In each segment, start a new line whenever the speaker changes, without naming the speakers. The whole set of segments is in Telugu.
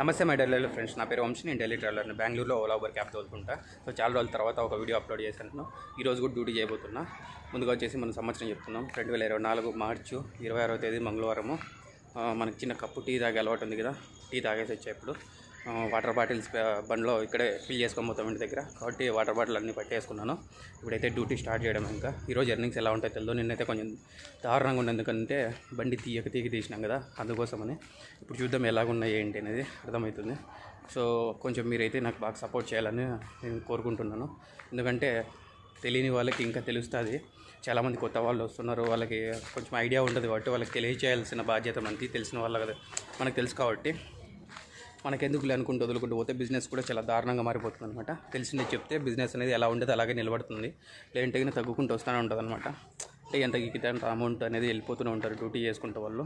నమస్తే మై ఢిల్లీలో ఫ్రెండ్స్. నా పేరు వంశీ. నేను ఢిల్లీ ట్రావెలర్ని. బెంగళూరులో ఓలా ఊబర్ క్యాబ్ తోలుకుంటా సో చాలా రోజుల తర్వాత ఒక వీడియో అప్లోడ్ చేశాను. ఈ రోజు కూడా డ్యూటీ చేయబోతున్నా. ముందుగా వచ్చేసి మనం సంవత్సరం చెప్తున్నాం. రెండు వేల ఇరవై నాలుగు మార్చు ఇరవై ఆరో తేదీ మంగళవారము. మనకి చిన్న కప్పు టీ తాగే అలవాటు ఉంది కదా. టీ తాగేసి వచ్చే ఇప్పుడు వాటర్ బాటిల్స్ బండ్లో ఇక్కడే ఫిల్ చేసుకొని పోతాం ఇంటి దగ్గర. కాబట్టి వాటర్ బాటిల్ అన్నీ పట్టేసుకున్నాను. ఇప్పుడైతే డ్యూటీ స్టార్ట్ చేయడం ఇంకా. ఈరోజు ఎర్నింగ్స్ ఎలా ఉంటాయి తెలియదు నిన్నైతే కొంచెం దారుణంగా ఉంది ఎందుకంటే బండి తీయక తీగి తీసినాం కదా అందుకోసమని. ఇప్పుడు చూద్దాం ఎలాగున్నాయి ఏంటి అనేది అర్థమవుతుంది. సో కొంచెం మీరైతే నాకు బాగా సపోర్ట్ చేయాలని నేను కోరుకుంటున్నాను. ఎందుకంటే తెలియని వాళ్ళకి ఇంకా తెలుస్తుంది. చాలామంది కొత్త వాళ్ళు వస్తున్నారు వాళ్ళకి కొంచెం ఐడియా ఉంటుంది కాబట్టి వాళ్ళకి తెలియజేయాల్సిన బాధ్యత మనకి తెలిసిన వాళ్ళ కదా మనకు తెలుసు కాబట్టి. మనకెందుకు అనుకుంటూ వదులుకుంటూ పోతే బిజినెస్ కూడా చాలా దారుణంగా మారిపోతుంది అనమాట తెలిసింది చెప్తే బిజినెస్ అనేది ఎలా ఉండేది అలాగే నిలబడుతుంది. లేదంటే తగ్గుకుంటూ వస్తూనే ఉంటుంది అనమాట అంటే ఎంత గీకితే అమౌంట్ అనేది వెళ్ళిపోతూనే ఉంటారు డ్యూటీ చేసుకుంటే వాళ్ళు.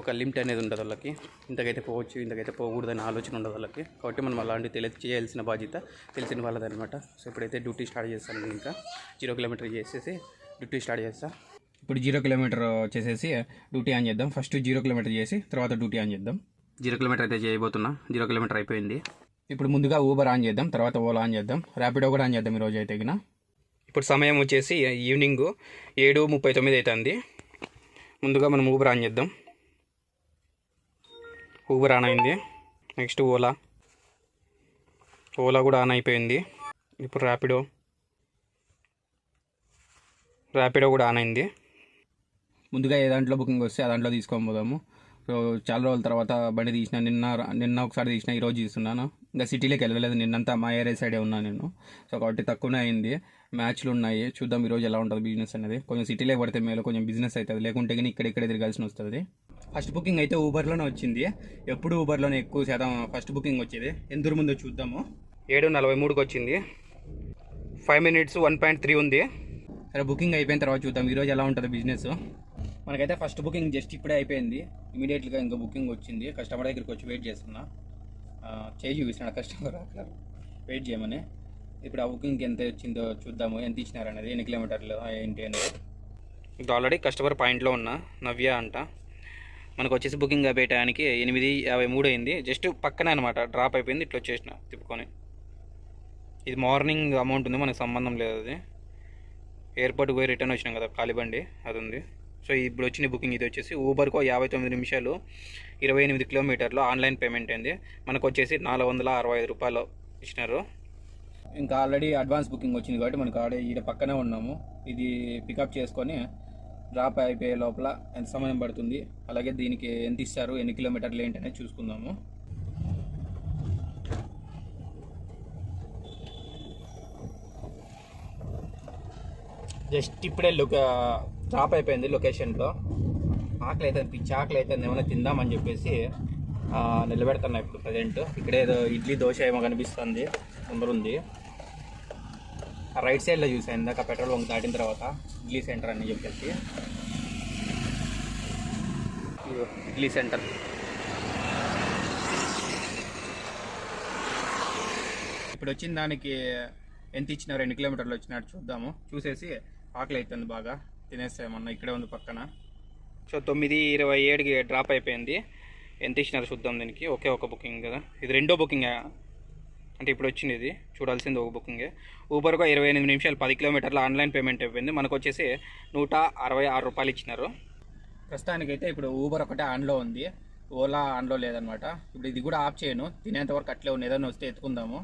ఒక లిమిట్ అనేది ఉండదు వాళ్ళకి. ఇంతకైతే పోవచ్చు ఇంతకైతే పోకూడదని ఆలోచన ఉండదు వాళ్ళకి. కాబట్టి మనం అలాంటి తెలియజేయాల్సిన బాధ్యత తెలిసిన వాళ్ళది అనమాట సో ఇప్పుడైతే డ్యూటీ స్టార్ట్ చేస్తాను నేను ఇంకా జీరో కిలోమీటర్ చేసేసి డ్యూటీ స్టార్ట్ చేస్తా. ఇప్పుడు జీరో కిలోమీటర్ చేసేసి డ్యూటీ ఆన్ చేద్దాం. ఫస్ట్ జీరో కిలోమీటర్ చేసి తర్వాత డ్యూటీ ఆన్ చేద్దాం. జీరో కిలోమీటర్ అయితే చేయబోతున్నా. జీరో కిలోమీటర్ అయిపోయింది. ఇప్పుడు ముందుగా ఊబర్ ఆన్ చేద్దాం తర్వాత ఓలా ఆన్ చేద్దాం. ర్యాపిడో కూడా ఆన్ చేద్దాం ఈరోజు అయితే గిన. ఇప్పుడు సమయం వచ్చేసి ఈవినింగ్ ఏడు ముప్పై తొమ్మిది అవుతుంది ముందుగా మనం ఊబర్ ఆన్ చేద్దాం. ఊబర్ ఆన్ అయింది. నెక్స్ట్ ఓలా ఓలా కూడా ఆన్ అయిపోయింది. ఇప్పుడు ర్యాపిడో ర్యాపిడో కూడా ఆన్ అయింది. ముందుగా ఏ దాంట్లో బుకింగ్ వస్తే ఆ దాంట్లో తీసుకొని పోదాము. సో చాలా రోజుల తర్వాత బండి తీసిన నిన్న నిన్న ఒకసారి తీసిన ఈరోజు తీస్తున్నాను. ఇంకా సిటీలోకి వెళ్ళలేదు నిన్నంతా మా ఏరియా సైడే ఉన్నాను నేను. సో కాబట్టి తక్కువనే అయింది. మ్యాచ్లు ఉన్నాయి చూద్దాం ఈరోజు ఎలా ఉంటుంది బిజినెస్ అనేది. కొంచెం సిటీలో పడితే మేలు కొంచెం బిజినెస్ అవుతుంది లేకుంటే కానీ ఇక్కడ ఇక్కడ వస్తుంది. ఫస్ట్ బుకింగ్ అయితే ఊబర్లోనే వచ్చింది. ఎప్పుడు ఊబర్లోనే ఎక్కువ శాతం ఫస్ట్ బుకింగ్ వచ్చేది. ఎంత ముందో చూద్దాము. ఏడు నలభై మూడుకి వచ్చింది. Five minutes one point three ఉంది. సరే బుకింగ్ అయిపోయిన తర్వాత చూద్దాం. ఈరోజు ఎలా ఉంటుంది బిజినెస్ మనకైతే ఫస్ట్ బుకింగ్ జస్ట్ ఇప్పుడే అయిపోయింది. ఇమీడియట్గా ఇంకా బుకింగ్ వచ్చింది. కస్టమర్ దగ్గరికి వచ్చి వెయిట్ చేస్తున్నా. చేసి చేయి చూపిస్తున్నాడు కస్టమర్ అక్కడ. వెయిట్ చేయమని. ఇప్పుడు ఆ బుకింగ్ ఎంత వచ్చిందో చూద్దాము. ఎంత ఇచ్చినారు అనేది ఎన్ని కిలోమీటర్లు ఏంటి అనేది. ఇప్పుడు ఆల్రెడీ కస్టమర్ పాయింట్లో ఉన్నా నవ్య అంట. మనకు వచ్చేసి బుకింగ్ అయిపోయడానికి ఎనిమిది యాభై మూడు అయింది. జస్ట్ పక్కనే అనమాట డ్రాప్ అయిపోయింది. ఇట్లా వచ్చేసిన తిప్పుకొని. ఇది మార్నింగ్ అమౌంట్ ఉంది. మనకు సంబంధం లేదు అది. ఎయిర్పోర్ట్కి పోయి రిటర్న్ వచ్చినాం కదా కాలిబండి అది ఉంది సో ఇప్పుడు వచ్చిన బుకింగ్ ఇది వచ్చేసి ఊబర్కు యాభై తొమ్మిది నిమిషాలు ఇరవై ఎనిమిది కిలోమీటర్లు ఆన్లైన్ పేమెంట్ అయింది. మనకు వచ్చేసి నాలుగు వందల అరవై ఐదు రూపాయలు ఇచ్చినారు. ఇంకా ఆల్రెడీ అడ్వాన్స్ బుకింగ్ వచ్చింది కాబట్టి మనకు ఆడే ఈడ పక్కనే ఉన్నాము. ఇది పికప్ చేసుకొని డ్రాప్ అయిపోయే లోపల ఎంత సమయం పడుతుంది అలాగే దీనికి ఎంత ఇస్తారు ఎన్ని కిలోమీటర్లు ఏంటి అనేది చూసుకుందాము. జస్ట్ ఇప్పుడే లొక డ్రాప్ అయిపోయింది లొకేషన్లో. ఆకలి అయితే పిచ్చి ఆకలి అయితే ఏమైనా తిందామని చెప్పేసి ఆ, నిలబెడుతున్నా ఇప్పుడు ప్రజెంట్. ఇక్కడ ఏదో ఇడ్లీ దోశ ఏమో కనిపిస్తుంది ముందర ఉంది ఆ రైట్ సైడ్లో చూసాను ఇందాక పెట్రోల్ బంక్ దాటిన తర్వాత ఇడ్లీ సెంటర్ అని చెప్పేసి. ఇడ్లీ సెంటర్. ఇప్పుడు వచ్చిన దానికి ఎంత ఇచ్చినారు రెండు కిలోమీటర్లు వచ్చినట్టు చూద్దాము. చూసేసి ఆకలి అవుతుంది బాగా. తినేస్తామన్నా ఇక్కడే ఉంది పక్కన. సో తొమ్మిది ఇరవై ఏడుకి డ్రాప్ అయిపోయింది. ఎంత ఇచ్చినారు చూద్దాం దీనికి. ఒకే ఒక బుకింగ్ కదా. ఇది రెండో బుకింగ్? అంటే ఇప్పుడు వచ్చింది ఇది. చూడాల్సింది ఒక బుకింగే. ఊబర్గా ఇరవై ఎనిమిది నిమిషాలు పది కిలోమీటర్ల ఆన్లైన్ పేమెంట్ అయిపోయింది. మనకు వచ్చేసి నూట అరవై ఆరు రూపాయలు ఇచ్చినారు. ప్రస్తుతానికైతే ఇప్పుడు ఊబర్ ఒకటే ఆన్లో ఉంది. ఓలా ఆన్లో లేదనమాట. ఇప్పుడు ఇది కూడా ఆఫ్ చేయను. తినేంత వరకు అట్లే ఉంది. ఏదైనా వస్తే ఎత్తుకుందాము.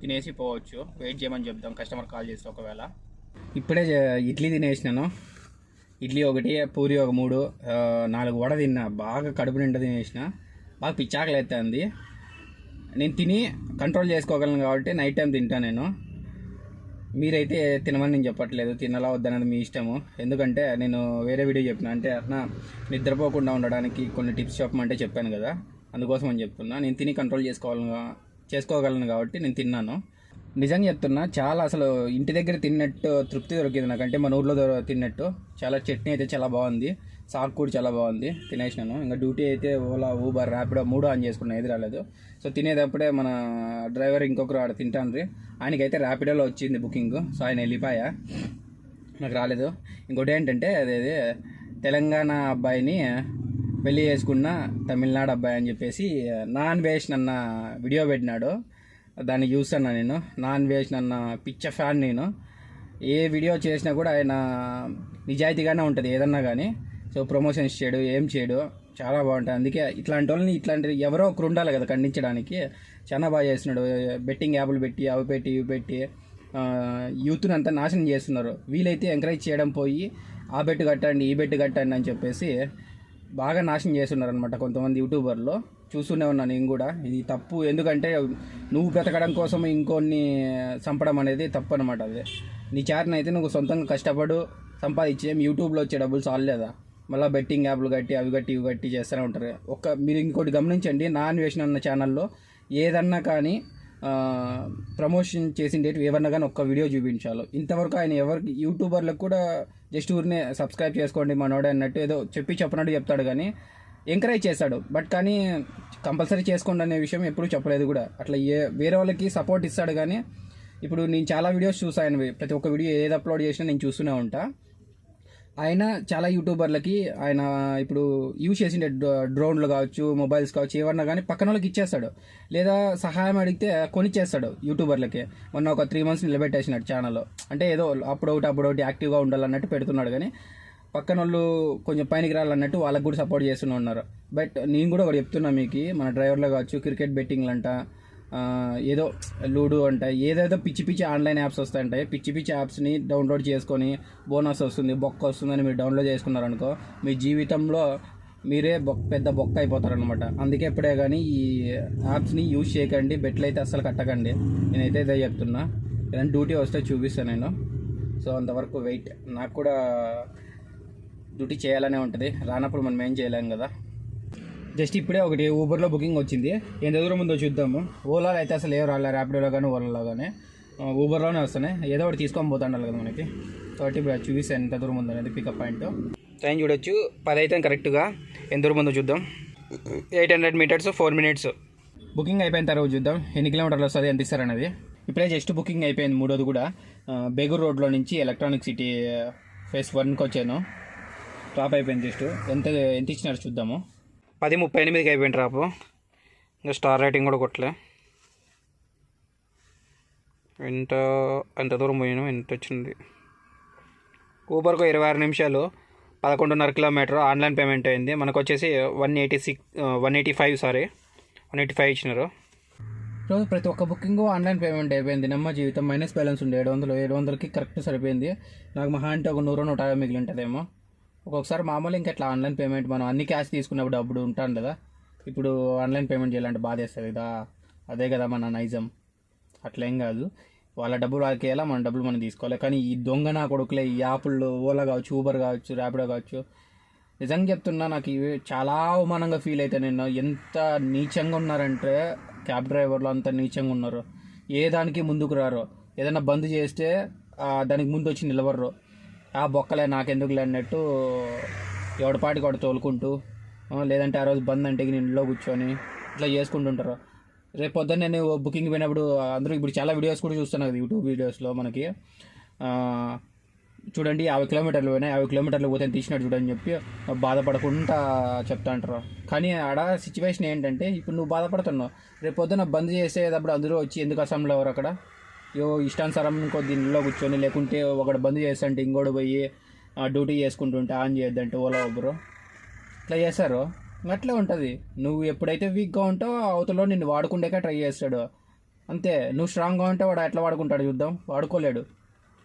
తినేసి పోవచ్చు. వెయిట్ చేయమని చెప్దాం. కస్టమర్ కాల్ చేస్తే ఒకవేళ. ఇప్పుడే ఇడ్లీ తినేసినాను. ఇడ్లీ ఒకటి పూరి ఒక మూడు నాలుగు వడ తిన్నా. బాగా కడుపు నిండా తినేసిన. బాగా పిచ్చాకలు అవుతుంది నేను తిని కంట్రోల్ చేసుకోగలను కాబట్టి నైట్ టైం తింటాను నేను. మీరైతే తినమని నేను చెప్పట్లేదు. తినాలా వద్దనేది మీ ఇష్టము. ఎందుకంటే నేను వేరే వీడియో చెప్పిన. అంటే అట్లా నిద్రపోకుండా ఉండడానికి కొన్ని టిప్స్ చెప్పమంటే చెప్పాను కదా. అందుకోసం అని చెప్తున్నా. నేను తిని కంట్రోల్ చేసుకోవాలను చేసుకోగలను కాబట్టి నేను తిన్నాను. నిజంగా చెప్తున్నా చాలా అసలు ఇంటి దగ్గర తిన్నట్టు తృప్తి దొరికింది నాకంటే మన ఊర్లో దొర- తిన్నట్టు. చాలా చట్నీ అయితే చాలా బాగుంది. సాగు కూడా చాలా బాగుంది తినేసినాను. ఇంకా డ్యూటీ అయితే ఓలా ఊబర్ ర్యాపిడో మూడు ఆన్ చేసుకున్నా ఏది రాలేదు. సో తినేటప్పుడే మన డ్రైవర్ ఇంకొకరు ఆడ తింటాను ఆయనకైతే ర్యాపిడోలో వచ్చింది బుకింగ్ సో ఆయన వెళ్ళిపోయా. నాకు రాలేదు. ఇంకోటి ఏంటంటే అదేది తెలంగాణ అబ్బాయిని
పెళ్ళి చేసుకున్న తమిళనాడు అబ్బాయి అని చెప్పేసి నాన్ వేష్ అన్న వీడియో పెట్టినాడు. దాన్ని చూసాను నేను. నాన్ వెజ్ అన్న పిచ్చ ఫ్యాన్ నేను. ఏ వీడియో చేసినా కూడా ఆయన నిజాయితీగానే ఉంటుంది ఏదన్నా కానీ సో ప్రమోషన్స్ చేయడు ఏం చేయడు చాలా బాగుంటుంది. అందుకే ఇట్లాంటి వాళ్ళని ఇట్లాంటి ఎవరో ఒకరు ఉండాలి కదా ఖండించడానికి. చాలా బాగా చేస్తున్నాడు. బెట్టింగ్ యాప్లు పెట్టి అవి పెట్టి ఇవి పెట్టి యూత్ని అంతా నాశనం చేస్తున్నారు. వీలైతే ఎంకరేజ్ చేయడం పోయి ఆ బెట్టు కట్టండి ఈ బెట్టు కట్టండి అని చెప్పేసి బాగా నాశనం చేస్తున్నారు అనమాట కొంతమంది యూట్యూబర్లు. చూస్తూనే ఉన్నాను నేను కూడా. ఇది తప్పు. ఎందుకంటే నువ్వు బ్రతకడం కోసం ఇంకొన్ని చంపడం అనేది తప్పు అనమాట అది. నీ చేతన అయితే నువ్వు సొంతంగా కష్టపడు సంపాదించేం యూట్యూబ్లో వచ్చే డబ్బులు చాలేదా మళ్ళీ బెట్టింగ్ యాప్లు కట్టి అవి కట్టి ఇవి కట్టి చేస్తూనే ఉంటారు. ఒక మీరు ఇంకోటి గమనించండి నాన్ వేషన్ అన్న ఛానల్లో ఏదన్నా కానీ ప్రమోషన్ చేసిండేటివి ఏమన్నా కానీ ఒక్క వీడియో చూపించాలి. ఇంతవరకు ఆయన ఎవరికి యూట్యూబర్లకు కూడా జస్ట్ ఊరినే సబ్స్క్రైబ్ చేసుకోండి మనోడే అన్నట్టు ఏదో చెప్పి చెప్పినట్టు చెప్తాడు కానీ ఎంకరేజ్ చేశాడు బట్ కానీ కంపల్సరీ చేసుకోండి అనే విషయం ఎప్పుడూ చెప్పలేదు కూడా. అట్లా ఏ వేరే వాళ్ళకి సపోర్ట్ ఇస్తాడు కానీ ఇప్పుడు నేను చాలా వీడియోస్ చూసాను. ప్రతి ఒక్క వీడియో ఏది అప్లోడ్ చేసినా నేను చూస్తూనే ఉంటా. ఆయన చాలా యూట్యూబర్లకి ఆయన ఇప్పుడు యూజ్ చేసిండే డ్రోన్లు కావచ్చు మొబైల్స్ కావచ్చు ఏమన్నా కానీ పక్కన వాళ్ళకి ఇచ్చేస్తాడు. లేదా సహాయం అడిగితే కొనిచ్చేస్తాడు యూట్యూబర్లకి. మొన్న ఒక త్రీ మంత్స్ నిలబెట్టేసినాడు ఛానల్లో. అంటే ఏదో అప్పుడు ఒకటి అప్పుడు ఒకటి యాక్టివ్గా ఉండాలన్నట్టు పెడుతున్నాడు కానీ పక్కన వాళ్ళు కొంచెం పైనకి రావాలన్నట్టు వాళ్ళకి కూడా సపోర్ట్ చేస్తూనే ఉన్నారు. బట్ నేను కూడా ఒకటి చెప్తున్నా మీకు మన డ్రైవర్లో కావచ్చు క్రికెట్ బెట్టింగ్లు అంట ఏదో లూడో అంట ఏదేదో పిచ్చి పిచ్చి ఆన్లైన్ యాప్స్ వస్తాయంటాయి. పిచ్చి పిచ్చి యాప్స్ని డౌన్లోడ్ చేసుకొని బోనస్ వస్తుంది బొక్క వస్తుందని మీరు డౌన్లోడ్ చేసుకున్నారనుకో మీ జీవితంలో మీరే బొక్క పెద్ద బొక్క అయిపోతారనమాట అందుకే ఎప్పుడే కానీ ఈ యాప్స్ని యూజ్ చేయకండి బెట్లు అయితే అస్సలు కట్టకండి. నేనైతే ఇదే చెప్తున్నా. ఏదైనా డ్యూటీ వస్తే చూపిస్తాను నేను. సో అంతవరకు వెయిట్. నాకు కూడా డ్యూటీ చేయాలనే ఉంటుంది. రానప్పుడు మనం ఏం చేయలేం కదా. జస్ట్ ఇప్పుడే ఒకటి ఊబర్లో బుకింగ్ వచ్చింది. ఎంత దూరం ముందో చూద్దాము. ఓలాలో అయితే అసలు ఏ రాలే ర్యాపిడోలో కానీ ఓలాలో కానీ ఊబర్లోనే వస్తున్నాయి. ఏదో ఒకటి తీసుకొని పోతాండాలి కదా మనకి. కాబట్టి ఇప్పుడు అది చూపిస్తాను ఎంత దూరం ఉందో అనేది పికప్ పాయింట్ టైం చూడొచ్చు. పది అయితే కరెక్ట్గా ఎంత దూరం ఉందో చూద్దాం. Eight hundred metres four minutes. Booking అయిపోయిన తర్వాత చూద్దాం. ఎన్ని కిలోమీటర్లు వస్తుంది ఎంత ఇస్తారనేది ఇప్పుడే జస్ట్ బుకింగ్ అయిపోయింది మూడోది కూడా. బెగూర్ బేగూర్ రోడ్లో నుంచి ఎలక్ట్రానిక్ సిటీ ఫేస్ వన్కి వచ్చాను. టాప్ అయిపోయింది జస్ట్. ఎంత ఎంత ఇచ్చినారు చూద్దాము. పది ముప్పై ఎనిమిదికి అయిపోయింది రాపు ఇంకా స్టార్ రేటింగ్ కూడా కొట్టలే. ఎంత ఎంత దూరం పోయాను ఎంత వచ్చింది. ఊబర్కు ఇరవై ఆరు నిమిషాలు పదకొండున్నర కిలోమీటర్ ఆన్లైన్ పేమెంట్ అయింది. మనకు వచ్చేసి one eighty six one eighty five sorry. One eighty five ఇచ్చినారు. రోజు ప్రతి ఒక్క బుకింగ్ ఆన్లైన్ పేమెంట్ అయిపోయింది. నమ్మ జీవితం మైనస్ బ్యాలెన్స్ ఉండే ఏడు వందలు ఏడు వందలకి కరెక్ట్ సరిపోయింది. నాకు మహా అంటే ఒక నూరు నూట యాభై మిగిలి ఉంటుందేమో. ఒక్కొక్కసారి మామూలు ఇంకా ఇట్లా ఆన్లైన్ పేమెంట్ మనం అన్ని క్యాష్ తీసుకున్నప్పుడు అప్పుడు ఉంటాను కదా. ఇప్పుడు ఆన్లైన్ పేమెంట్ చేయాలంటే బాధ వేస్తుంది కదా. అదే కదా మన నైజం. అట్లేం కాదు. వాళ్ళ డబ్బులు వాళ్ళకి వేయాలా మన డబ్బులు మనం తీసుకోవాలి. కానీ ఈ దొంగ నా కొడుకులే ఈ యాప్ల్లో ఓలా కావచ్చు ఊబర్ కావచ్చు ర్యాపిడో కావచ్చు. నిజంగా చెప్తున్నా నాకు ఇవి చాలా అవమానంగా ఫీల్ అవుతాయి నేను ఎంత నీచంగా ఉన్నారంటే క్యాబ్ డ్రైవర్లు అంత నీచంగా ఉన్నారు. ఏ దానికి ముందుకు రారు? ఏదైనా బంద్ చేస్తే దానికి ముందు వచ్చి నిలబడరు. ఆ బొక్కలే నాకెందుకులే అన్నట్టు ఎవడపాటికి వాడు తోలుకుంటూ లేదంటే ఆ రోజు బంద్ అంటే నేను ఇంట్లో కూర్చొని ఇట్లా చేసుకుంటుంటారు. రేపు పొద్దున్న నేను బుకింగ్ పోయినప్పుడు అందరూ ఇప్పుడు చాలా వీడియోస్ కూడా చూస్తాను కదా యూట్యూబ్ వీడియోస్లో మనకి. చూడండి యాభై కిలోమీటర్లు పోయినా యాభై కిలోమీటర్లు పోతే తీసినట్టు చూడని చెప్పి బాధపడకుండా చెప్తా అంటారు. కానీ ఆడ సిచ్యువేషన్ ఏంటంటే ఇప్పుడు నువ్వు బాధపడుతున్నావు. రేపు పొద్దున బంద్ చేసేటప్పుడు అందరూ వచ్చి ఎందుకు అసెంబ్లీ ఎవరు అక్కడ? ఇష్టానుసారం కొద్ది ఇంట్లో కూర్చొని లేకుంటే ఒకడు బంద్ చేస్తుంటే ఇంకోటి పోయి ఆ, డ్యూటీ చేసుకుంటుంటే ఆన్ చేయొద్దంటే ఓలా ఒబ్బరు ఇట్లా చేస్తారు. అట్లే ఉంటుంది. నువ్వు ఎప్పుడైతే వీక్గా ఉంటావో అవతలో నిన్ను వాడుకుండేకే ట్రై చేస్తాడు. అంతే. నువ్వు స్ట్రాంగ్గా ఉంటే వాడు ఎట్లా వాడుకుంటాడు చూద్దాం. వాడుకోలేడు.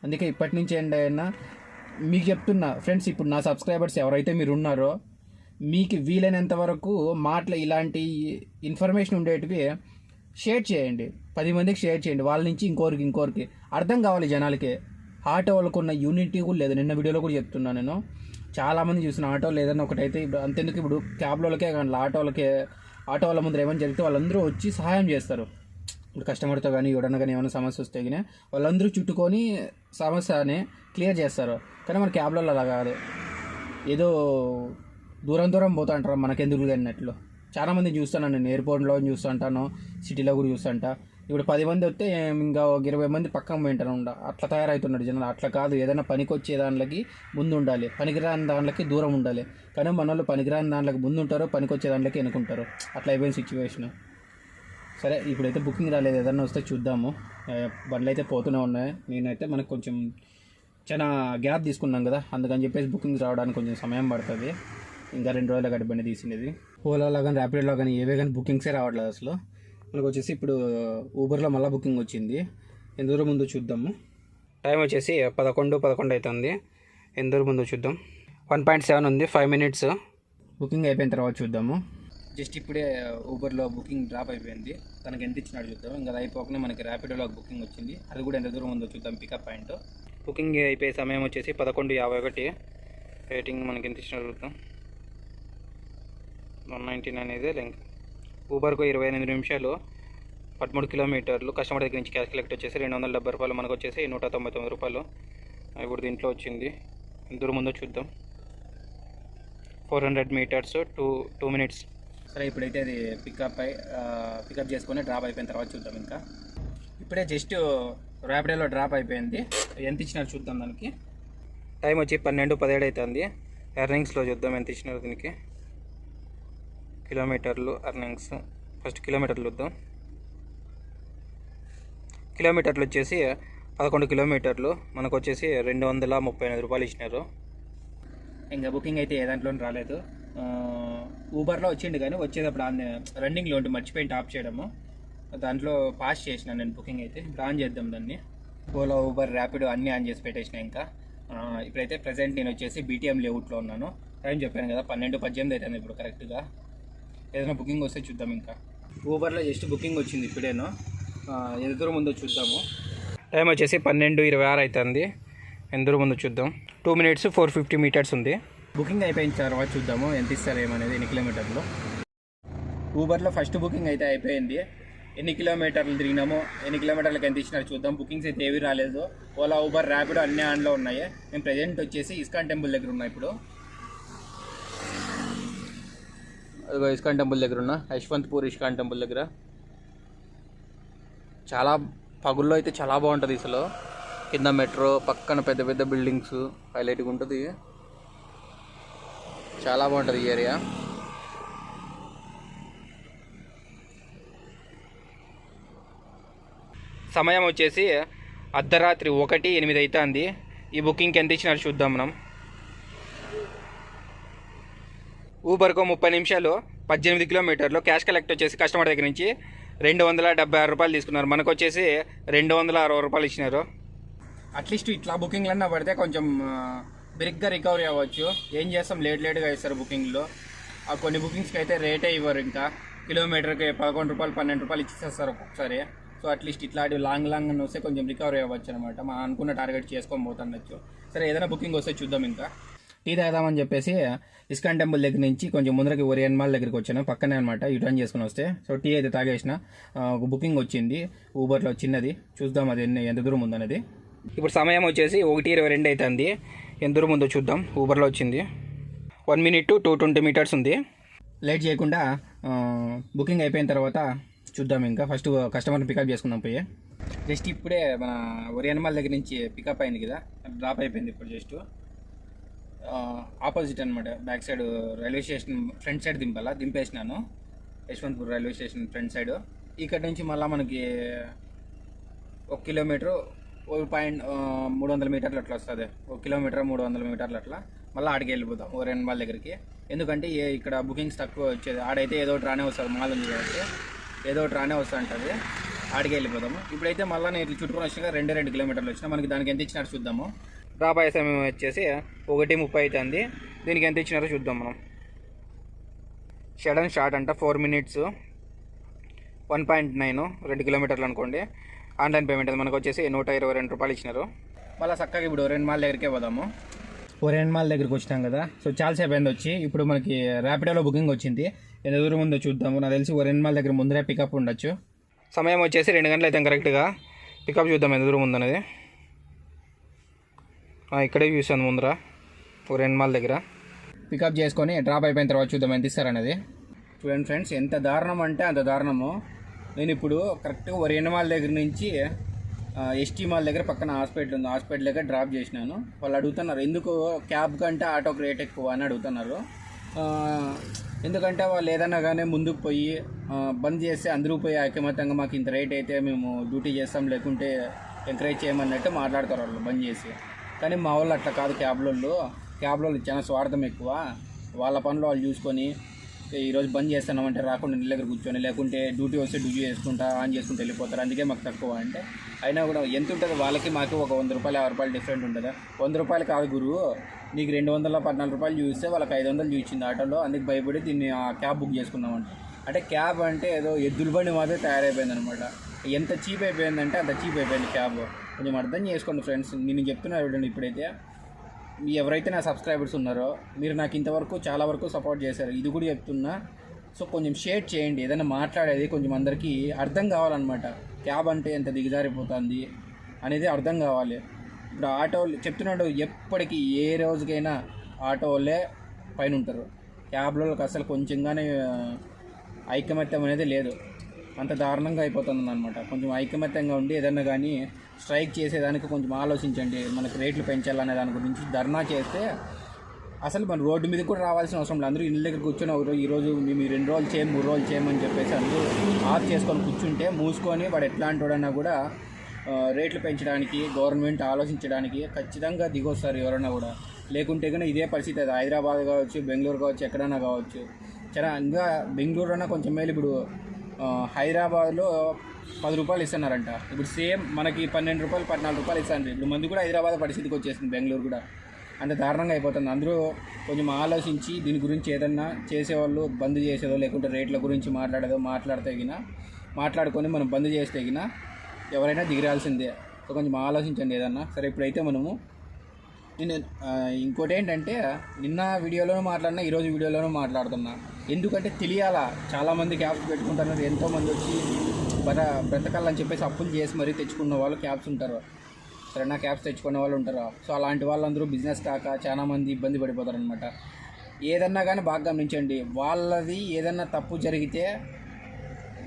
అందుకే ఇప్పటి నుంచి అయినా మీకు చెప్తున్నా ఫ్రెండ్స్ ఇప్పుడు నా సబ్స్క్రైబర్స్ ఎవరైతే మీరు ఉన్నారో మీకు వీలైనంత వరకు మాటలు ఇలాంటి ఇన్ఫర్మేషన్ ఉండేటివి షేర్ చేయండి. పది మందికి షేర్ చేయండి. వాళ్ళ నుంచి ఇంకోరికి ఇంకోరికి. అర్థం కావాలి జనాలకి. ఆటో వాళ్ళకు ఉన్న యూనిటీ కూడా లేదు. నిన్న వీడియోలో కూడా చెప్తున్నాను నేను. చాలామంది చూసిన ఆటో లేదని ఒకటైతే ఇప్పుడు అంతెందుకు ఇప్పుడు క్యాబ్లకే కానీ ఆటోలకే ఆటో వాళ్ళ ముందర ఏమైనా జరిగితే వాళ్ళందరూ వచ్చి సహాయం చేస్తారు. ఇప్పుడు కస్టమర్తో కానీ ఎవడన్నా కానీ ఏమైనా సమస్య వస్తే కానీ వాళ్ళందరూ చుట్టుకొని సమస్యని క్లియర్ చేస్తారు. కానీ మన క్యాబ్లలో అలా కాదు. ఏదో దూరం దూరం పోతా అంటారు మనకెందుకు అన్నట్లు. చాలా మంది చూస్తాను నేను ఎయిర్పోర్ట్లో చూస్తుంటాను సిటీలో కూడా చూస్తుంటా. ఇప్పుడు పది మంది వస్తే ఇంకా ఒక ఇరవై మంది పక్కన పోయింటారు ఉండ అట్లా తయారవుతున్నాడు జనాలు. అట్లా కాదు. ఏదైనా పనికి వచ్చే దాంట్లోకి ముందు ఉండాలి పనికిరాని దాంట్లోకి దూరం ఉండాలి. కానీ మన వాళ్ళు పనికిరాని దాంట్లోకి ముందు ఉంటారు పనికొచ్చే దాంట్లోకి ఎన్నుకుంటారు. అట్లా అయిపోయిన సిచ్యువేషన్ సరే ఇప్పుడైతే బుకింగ్ రాలేదు. ఏదన్నా వస్తే చూద్దాము. బండ్లు అయితే పోతూనే ఉన్నాయి. నేనైతే మనకు కొంచెం చాలా గ్యాప్ తీసుకున్నాం కదా. అందుకని చెప్పేసి బుకింగ్ రావడానికి కొంచెం సమయం పడుతుంది. ఇంకా రెండు రోజుల గడిపండి తీసినది ఓలాలో కానీ ర్యాపిడోలో కానీ ఏవే కానీ బుకింగ్సే రావట్లేదు అసలు. మనకు వచ్చేసి ఇప్పుడు ఊబర్లో మళ్ళీ బుకింగ్ వచ్చింది. ఎంత దూరం ముందు చూద్దాము. టైం వచ్చేసి పదకొండు పదకొండు అవుతుంది ఎంత దూరం ముందు చూద్దాం. వన్ పాయింట్ సెవెన్ ఉంది ఫైవ్ మినిట్స్ బుకింగ్ అయిపోయిన తర్వాత చూద్దాము. జస్ట్ ఇప్పుడే ఊబర్లో బుకింగ్ డ్రాప్ అయిపోయింది. తనకి ఎంత ఇచ్చినాడు చూద్దాం. ఇంకా అది అయిపోకనే మనకి ర్యాపిడోలో బుకింగ్ వచ్చింది. అది కూడా ఎంత దూరం ఉందో చూద్దాం పికప్ పాయింట్ బుకింగ్ అయిపోయే సమయం వచ్చేసి పదకొండు యాభై ఒకటి. రేటింగ్ మనకి ఎంత ఇచ్చినాడు చూద్దాం. వన్ నైంటీ నైన్ ఇదే లింక్. ఊబర్కు ఇరవై ఎనిమిది నిమిషాలు పదమూడు కిలోమీటర్లు కస్టమర్ దగ్గర నుంచి క్యాష్ కలెక్ట్ వచ్చేసి రెండు వందల డెబ్బై రూపాయలు మనకు వచ్చేసి నూట తొంభై తొమ్మిది రూపాయలు. ఇప్పుడు దీంట్లో వచ్చింది. ఎంత దూరం ఉందో చూద్దాం. Four hundred metres two two minutes. సరే ఇప్పుడైతే అది పికప్ అయి పికప్ చేసుకొని డ్రాప్ అయిపోయిన తర్వాత చూద్దాం ఇంకా. ఇప్పుడే జస్ట్ ర్యాపిడోలో డ్రాప్ అయిపోయింది. ఎంత ఇచ్చినారు చూద్దాం దానికి. టైం వచ్చి పన్నెండు పదిహేడు అవుతుంది ఎర్నింగ్స్లో చూద్దాం ఎంత ఇచ్చినారు దీనికి. కిలోమీటర్లు అర్నింగ్స్. ఫస్ట్ కిలోమీటర్లు వద్దాం కిలోమీటర్లు వచ్చేసి పదకొండు కిలోమీటర్లు. మనకు వచ్చేసి రెండు వందల ముప్పై ఎనిమిది రూపాయలు ఇచ్చినారు. ఇంకా బుకింగ్ అయితే ఏ దాంట్లో రాలేదు. ఊబర్లో వచ్చిండు కానీ వచ్చేటప్పుడు ఆన్ రన్నింగ్లో ఉంటే మర్చిపోయి టాప్ చేయడము. దాంట్లో పాస్ చేసిన నేను బుకింగ్ అయితే. ఇప్పుడు ఆన్ చేద్దాం దాన్ని. ఓలా ఊబర్ ర్యాపిడో అన్నీ ఆన్ చేసి పెట్టేసిన ఇంకా. ఇప్పుడైతే ప్రజెంట్ నేను వచ్చేసి బీటీఎం లేఅవుట్లో ఉన్నాను. టైం చెప్పాను కదా పన్నెండు పద్దెనిమిది అవుతుంది ఇప్పుడు కరెక్ట్గా ఏదైనా బుకింగ్ వస్తే చూద్దాం ఇంకా. ఊబర్లో జస్ట్ బుకింగ్ వచ్చింది ఇప్పుడేను? ఆ, ఎంత దూరం ఉందో చూద్దాము. టైం వచ్చేసి పన్నెండు ఇరవై ఆరు అవుతుంది ఎంత దూరం ఉందో చూద్దాం. Two minutes four fifty metres ఉంది. బుకింగ్ అయిపోయిన తర్వాత చూద్దాము ఎంత ఇస్తారు ఏమనేది ఎన్ని కిలోమీటర్లు. ఊబర్లో ఫస్ట్ బుకింగ్ అయితే అయిపోయింది. ఎన్ని కిలోమీటర్లు తిరిగినామో ఎన్ని కిలోమీటర్లకు ఎంత ఇచ్చినారు చూద్దాం. బుకింగ్స్ అయితే ఏవి రాలేదు. ఓలా ఊబర్ ర్యాపిడో అన్ని ఆన్లో ఉన్నాయి. మేము ప్రజెంట్ వచ్చేసి ఇస్కాన్ టెంపుల్ దగ్గర ఉన్నా ఇప్పుడు. ఇస్కాన్ టెంపుల్ దగ్గర ఉన్న యశ్వంత్పూర్ ఇస్కాన్ టెంపుల్ దగ్గర. చాలా పగుల్లో అయితే చాలా బాగుంటుంది అసలు కింద మెట్రో పక్కన పెద్ద పెద్ద బిల్డింగ్స్ హైలైట్గా ఉంటుంది. చాలా బాగుంటుంది ఈ ఏరియా. సమయం వచ్చేసి అర్ధరాత్రి ఒకటి ఎనిమిది అవుతుంది. ఈ బుకింగ్కి ఎంత ఇచ్చినారు చూద్దాం మనం. ఊబర్కు ముప్పై నిమిషాలు పద్దెనిమిది కిలోమీటర్లు క్యాష్ కలెక్ట్ వచ్చేసి కస్టమర్ దగ్గర నుంచి రెండు వందల డెబ్బై ఆరు రూపాయలు తీసుకున్నారు. మనకు వచ్చేసి రెండు వందల అరవై రూపాయలు ఇచ్చినారు. అట్లీస్ట్ ఇట్లా బుకింగ్లన్నా పడితే కొంచెం బిరిగ్గా రికవరీ అవ్వచ్చు. ఏం చేస్తాం? లేట్ లేట్గా ఇస్తారు బుకింగ్లో. ఆ కొన్ని బుకింగ్స్కి అయితే రేటే ఇవ్వరు ఇంకా. కిలోమీటర్కి పదకొండు రూపాయలు పన్నెండు రూపాయలు ఇచ్చేస్తారు ఒక్కొక్కసారి. సో అట్లీస్ట్ ఇట్లాంటి లాంగ్ లాంగ్ అని వస్తే కొంచెం రికవరీ అవ్వచ్చు అనమాట మనం అనుకున్న టార్గెట్ చేసుకొని పోతుండొచ్చు. సరే ఏదైనా బుకింగ్ వస్తే చూద్దాం ఇంకా. టీ తాగుదామని చెప్పేసి ఇస్కాన్ టెంపుల్ దగ్గర నుంచి కొంచెం ముందరకి ఒరియన్ మాల్ దగ్గరికి వచ్చాను. పక్కనే అనమాట యూటర్న్ చేసుకుని వస్తే. సో టీ అయితే తాగేసిన. ఒక బుకింగ్ వచ్చింది. ఊబర్లో చిన్నది. చూద్దాం అది ఎన్ని ఎంత దూరం ఉందనేది ఇప్పుడు సమయం వచ్చేసి ఒకటి ఇరవై రెండు అవుతుంది ఎంత దూరం ఉందో చూద్దాం. ఊబర్లో వచ్చింది. One minute to two twenty metres ఉంది. లేట్ చేయకుండా బుకింగ్ అయిపోయిన తర్వాత చూద్దాం ఇంకా. ఫస్ట్ కస్టమర్ని పికప్ చేసుకుందాం పోయి. జస్ట్ ఇప్పుడే మన ఒరియన్ మాల్ దగ్గర నుంచి పికప్ అయింది కదా. డ్రాప్ అయిపోయింది ఇప్పుడు జస్ట్. ఆపోజిట్ అనమాట back side railway station front side దింపాలా? దింపేసినాను. Yeshwanthpur railway station front side. ఇక్కడ నుంచి మళ్ళీ మనకి ఒక కిలోమీటర్ ఒక పాయింట్ మూడు వందల మీటర్లు అట్లా వస్తుంది. ఒక కిలోమీటర్ మూడు వందల మీటర్లు అట్లా మళ్ళీ ఆడికి వెళ్ళిపోతాం ఓ రెండు వాళ్ళ దగ్గరికి. ఎందుకంటే ఏ ఇక్కడ బుకింగ్స్ తక్కువ వచ్చేది. ఆడైతే ఏదో ఒకటి రానే వస్తుంది మాల్ ఉంది కాబట్టి. ఏదో ఒకటి రానే వస్తూ ఉంటుంది ఆడికి వెళ్ళిపోతాము. ఇప్పుడైతే మళ్ళీ నేను ఇట్లా చుట్టుకొని వచ్చినా రెండు రెండు కిలోమీటర్లు వచ్చినా మనకి దానికి ఎంత ఇచ్చినట్టు చూద్దాము. రాబోయే సమయం వచ్చేసి ఒకటి ముప్పై అవుతుంది దీనికి ఎంత ఇచ్చినారో చూద్దాం మనం. షడన్ షార్ట్ అంట four minutes. One point nine రెండు కిలోమీటర్లు అనుకోండి. ఆన్లైన్ పేమెంట్ అది మనకు వచ్చేసి నూట ఇరవై రెండు రూపాయలు ఇచ్చినారు. మళ్ళీ చక్కగా ఇప్పుడు ఒరేన్ మాల్ దగ్గరికే పోదాము. ఒరేన్ మాల్ దగ్గరికి వచ్చినాం కదా. సో చాలాసేపు అయింది వచ్చి ఇప్పుడు మనకి ర్యాపిడోలో బుకింగ్ వచ్చింది. ఎంత దూరం ఉందో చూద్దాము. నాకు తెలిసి ఒరేన్ మాల్ దగ్గర ముందరే పికప్ ఉండొచ్చు. సమయం వచ్చేసి రెండు గంటలు అయితే కరెక్ట్గా పికప్ చూద్దాం ఎంత దూరం ఉందనేది. ఇక్కడే చూసాను ముందర. ఒరేన్ మాల్ దగ్గర. పికప్ చేసుకొని డ్రాప్ అయిపోయిన తర్వాత చూద్దాం ఎంత ఇస్తారనేది. చూడండి ఫ్రెండ్స్ ఎంత దారుణం అంటే అంత దారుణము. నేను ఇప్పుడు కరెక్ట్గా వరేణ మాల్ దగ్గర నుంచి ఎస్టీ మాల్ దగ్గర పక్కన హాస్పిటల్ ఉంది. హాస్పిటల్ దగ్గర డ్రాప్ చేసినాను. వాళ్ళు అడుగుతున్నారు ఎందుకు క్యాబ్ కంటే ఆటోకి రేట్ ఎక్కువ? అని అడుగుతున్నారు. ఎందుకంటే వాళ్ళు ఏదన్నా కానీ ముందుకు పోయి బంద్ చేస్తే అందరూ పోయి ఐకమత్యంగా మాకు ఇంత రేట్ అయితే మేము డ్యూటీ చేస్తాం లేకుంటే ఎంకరేజ్ చేయమన్నట్టు మాట్లాడతారు వాళ్ళు బంద్ చేసి. కానీ మా వాళ్ళు అట్లా కాదు క్యాబ్లోళ్ళు. క్యాబ్లోళ్ళు చాలా స్వార్థం ఎక్కువ. వాళ్ళ పనులు వాళ్ళు చూసుకొని ఈరోజు బంద్ చేస్తున్నామంటే రాకుండా ఇంటి దగ్గర కూర్చొని లేకుంటే డ్యూటీ వస్తే డ్యూటీ చేసుకుంటా ఆన్ చేసుకుంటూ వెళ్ళిపోతారు. అందుకే మాకు తక్కువ. అంటే అయినా కూడా ఎంత ఉంటుంది వాళ్ళకి మాకు ఒక వంద రూపాయలు ఆరు రూపాయలు డిఫరెంట్ ఉంటుందా. వంద రూపాయలు కాదు గురువు నీకు రెండు వందల పద్నాలుగు రూపాయలు చూస్తే వాళ్ళకి ఐదు వందలు చూసింది ఆటోలో. అందుకు భయపడి దీన్ని ఆ క్యాబ్ బుక్ చేసుకున్నామంట అంటే క్యాబ్ అంటే ఏదో ఎద్దుల బండి మాత్రం తయారైపోయింది అనమాట ఎంత చీప్ అయిపోయిందంటే అంత చీప్ అయిపోయింది క్యాబ్. కొంచెం అర్థం చేసుకోండి ఫ్రెండ్స్. నేను చెప్తున్నా చూడండి ఇప్పుడైతే. ఎవరైతే నా సబ్స్క్రైబర్స్ ఉన్నారో మీరు నాకు ఇంతవరకు చాలా వరకు సపోర్ట్ చేశారు. ఇది కూడా చెప్తున్నా. సో కొంచెం షేర్ చేయండి. ఏదైనా మాట్లాడేది కొంచెం అందరికీ అర్థం కావాలన్నమాట. క్యాబ్ అంటే ఎంత దిగజారిపోతుంది అనేది అర్థం కావాలి. ఇప్పుడు ఆటో చెప్తున్నాడు ఎప్పటికీ ఏ రోజుకైనా ఆటో వాళ్ళే పైన ఉంటారు. క్యాబ్లకు అసలు కొంచెంగానే ఐకమత్యం అనేది లేదు. అంత దారుణంగా అయిపోతుంది అనమాట కొంచెం ఐకమత్యంగా ఉండి ఏదన్నా కానీ స్ట్రైక్ చేసేదానికి కొంచెం ఆలోచించండి మనకు రేట్లు పెంచాలనే దాని గురించి ధర్నా చేస్తే అసలు మన రోడ్డు మీద కూడా రావాల్సిన అవసరం లేదు. అందరూ ఇళ్ళ దగ్గర కూర్చొని ఒకరోజు ఈరోజు మేము రెండు రోజులు చేయం మూడు రోజులు చేయమని చెప్పేసి అందరూ ఆఫ్ చేసుకొని కూర్చుంటే మూసుకొని వాడు ఎట్లాంటి వాడన్నా కూడా రేట్లు పెంచడానికి గవర్నమెంట్ ఆలోచించడానికి ఖచ్చితంగా దిగొస్తారు ఎవరైనా కూడా. లేకుంటే కన్నా ఇదే పరిస్థితి అది హైదరాబాద్ కావచ్చు బెంగళూరు కావచ్చు ఎక్కడైనా కావచ్చు. చాలా ఇంకా బెంగళూరు అన్నా కొంచెం మేలు. ఇప్పుడు హైదరాబాద్లో పది రూపాయలు ఇస్తున్నారంట. ఇప్పుడు సేమ్ మనకి పన్నెండు రూపాయలు పద్నాలుగు రూపాయలు ఇస్తాను ఇప్పుడు మంది కూడా హైదరాబాద్ పరిస్థితికి వచ్చేసింది బెంగళూరు కూడా. అంత దారుణంగా అయిపోతుంది. అందరూ కొంచెం ఆలోచించి దీని గురించి ఏదన్నా చేసేవాళ్ళు బంద్ చేసేదో లేకుంటే రేట్ల గురించి మాట్లాడేదో మాట్లాడితేగిన మాట్లాడుకొని మనం బంద్ చేస్తేగిన ఎవరైనా దిగిరాల్సిందే. సో కొంచెం ఆలోచించండి ఏదన్నా. సరే ఇప్పుడైతే మనము నేను ఇంకోటి ఏంటంటే నిన్న వీడియోలోనూ మాట్లాడినా ఈరోజు వీడియోలోనూ మాట్లాడుతున్నా. ఎందుకంటే తెలియాలా? చాలామంది క్యాప్స్ పెట్టుకుంటున్నారు. ఎంతోమంది వచ్చి బర బ్రతకాలని చెప్పేసి అప్పులు చేసి మరీ తెచ్చుకున్న వాళ్ళు క్యాబ్స్ ఉంటారు. సరైన? క్యాబ్స్ తెచ్చుకునే వాళ్ళు ఉంటారు. సో అలాంటి వాళ్ళందరూ బిజినెస్ కాక చాలా మంది ఇబ్బంది పడిపోతారు అనమాట ఏదన్నా కానీ బాగా గమనించండి వాళ్ళది ఏదన్నా తప్పు జరిగితే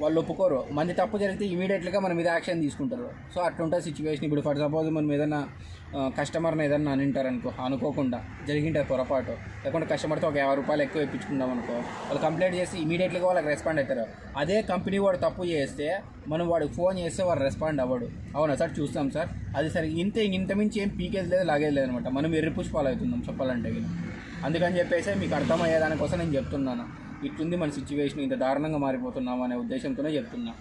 వాళ్ళు ఒప్పుకోరు. మంది తప్పు జరిగితే ఇమీడియట్గా మన మీద యాక్షన్ తీసుకుంటారు. సో అట్లుంటుంది సిచ్యువేషన్ ఇప్పుడు ఫర్ సపోజ్ మనం ఏదైనా కస్టమర్ని ఏదన్నా అనింటారు అనుకో అనుకోకుండా జరిగింటారు పొరపాటు. లేకుంటే కస్టమర్తో ఒక యాభై రూపాయలు ఎక్కువ ఇప్పించుకున్నాం అనుకో వాళ్ళు కంప్లైంట్ చేసి ఇమీడియట్గా వాళ్ళకి రెస్పాండ్ అవుతారు. అదే కంపెనీ వాడు తప్పు చేస్తే మనం వాడికి ఫోన్ చేస్తే వాడు రెస్పాండ్ అవ్వడు. అవునా సార్? చూస్తాం సార్. అది సరే ఇంత ఇంత మించి ఏం పీకేది లేదు లాగేది లేదనమాట మనం ఎర్రి పుష్పాలు అవుతున్నాం చెప్పాలంటే అందుకని చెప్పేసి మీకు అర్థమయ్యేదానికోసం నేను చెప్తున్నాను. ఇట్లుంది మన సిచ్యువేషన్ ఇంత దారుణంగా మారిపోతున్నాం అనే ఉద్దేశంతోనే చెప్తున్నా.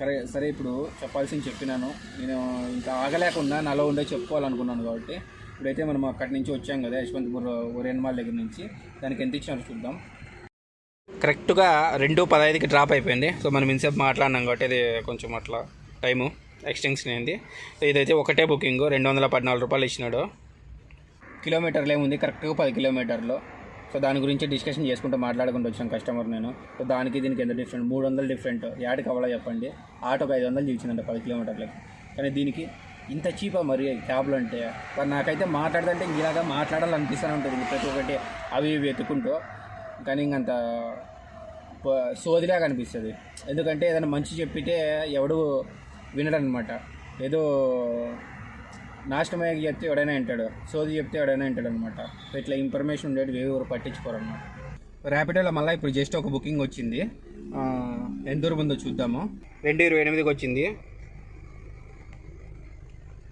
సరే సరే ఇప్పుడు చెప్పాల్సింది చెప్పినాను. నేను ఇంకా ఆగలేకుండా నాలో ఉండే చెప్పుకోవాలనుకున్నాను కాబట్టి ఇప్పుడైతే మనం అక్కడి నుంచి వచ్చాం కదా యశ్వంతపూర్ ఒరేన్మాల్ దగ్గర నుంచి. దానికి ఎంత ఇచ్చినారో చూద్దాం. కరెక్ట్గా రెండు పదహైదుకి డ్రాప్ అయిపోయింది. సో మనం ఇన్సేపు మాట్లాడినాం కాబట్టి ఇది కొంచెం అట్లా టైము ఎక్స్టెన్షన్ అయింది. సో ఇదైతే ఒకటే బుకింగ్ రెండు వందల పద్నాలుగు రూపాయలు ఇచ్చినాడు. కిలోమీటర్లు ఏముంది? కరెక్ట్గా పది కిలోమీటర్లు. సో దాని గురించి డిస్కషన్ చేసుకుంటూ మాట్లాడుకుంటూ వచ్చాను కస్టమర్ నేను. సో దానికి దీనికి ఎంత డిఫరెంట్ మూడు వందలు డిఫరెంట్ యాడ్కి అవ్వాలో చెప్పండి. ఆటోకి ఐదు వందలు చూసిందంట పది కిలోమీటర్లకి. కానీ దీనికి ఇంత చీపా మరి క్యాబ్లు అంటే? మరి నాకైతే మాట్లాడదంటే ఇలాగా మాట్లాడాలనిపిస్తూనే ఉంటుంది. ప్రతి ఒక్కటి అవి ఇవి ఎత్తుకుంటూ కానీ ఇంకంత సోదిలాగా అనిపిస్తుంది. ఎందుకంటే ఏదైనా మంచి చెప్పితే ఎవడు వినడనమాట. ఏదో నాశనమయ్యాక చెప్తే ఎవడైనా వింటాడు. సోది చెప్తే ఎవడైనా వింటాడు అనమాట ఇట్లా ఇన్ఫర్మేషన్ ఉండేది ఎవరు పట్టించుకోరు అనమాట ర్యాపిడోలో మళ్ళీ ఇప్పుడు జస్ట్ ఒక బుకింగ్ వచ్చింది. ఎంత దూరం ఉందో చూద్దాము. రెండు ఇరవై ఎనిమిదికి వచ్చింది.